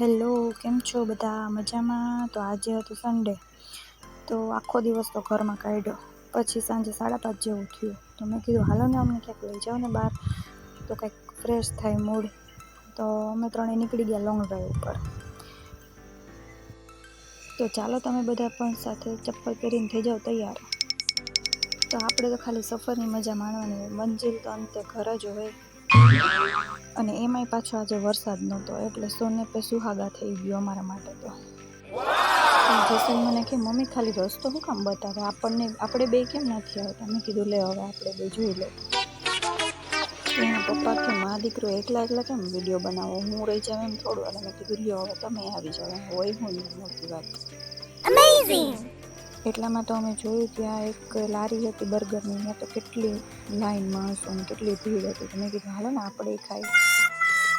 Hello, કેમ છો બધા? મજામાં? તો આજે હતું સન્ડે તો આખો દિવસ તો ઘરમાં કાઢ્યો. પછી સાંજે સાડા પાંચ જેવું થયું. તો મેં કીધું, હાલો ને અમને ક્યાંક લઈ જાઓ ને બહાર. તો કંઈક ફ્રેશ થાય મૂડ તો અમે ત્રણેય નીકળી ગયા લોંગ ડ્રાઈવ ઉપર. તો ચાલો તમે બધા પણ સાથે ચપ્પલ પહેરીને થઈ જાઓ તૈયાર. તો આપણે તો ખાલી સફરની મજા માણવાની હોય. મંજિલ તો અંતે ઘર જ હોય. અને એમાંય પાછો આજે વરસાદ નહોતો, એટલે સોને પે સુહાગા થઈ ગયો અમારા માટે તો. જેસલ મને કે, મમ્મી, ખાલી રસ્તો શું કામ બતાવે? આપણને, આપણે બે કેમ નથી આવતા? મેં કીધું, લે, હવે આપણે બે જોઈ લે એના પપ્પા કે, મા, દીકરો એકલા એકલા કેમ વીડિયો બનાવો? હું રહી જાવ એમ થોડું. અને મેં કીધું, લ્યો, હવે તમે આવી જાવ હોય હું મોટી વાત. એટલામાં તો અમે જોયું ત્યાં એક લારી હતી બર્ગરની ત્યાં તો કેટલી લાઈન માણસોની કેટલી ભીડ હતી. તો મેં કીધું હાલો ને આપણે ખાઈ.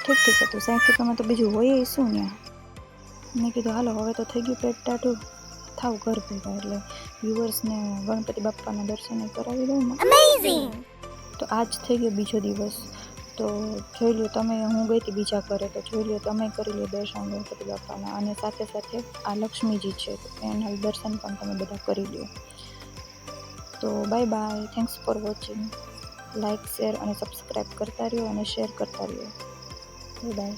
ઠીક ઠીક હતું. સાઠ રૂપિયામાં તો બીજું હોય શું ત્યાં મેં કીધું હાલો હવે તો થઈ ગયું પેટ ટાટું થાવ ઘર ભેગા. એટલે વ્યુઅર્સને ગણપતિ બાપ્પાના દર્શન કરાવી દઉં તો આજ થઈ ગયો બીજો દિવસ. તો જોઈ લો તમે, હું ગઈ હતી બીજા ઘરે, તો જોઈ લો તમે કરી લો દર્શન ગણપતિ બાપાના. અને સાથે સાથે આ લક્ષ્મીજી છે એના દર્શન પણ તમે બધા કરી લો તો bye bye thanks for watching like share અને સબસ્ક્રાઈબ કરતા રહ્યો અને શેર કરતા રહ્યો. બાય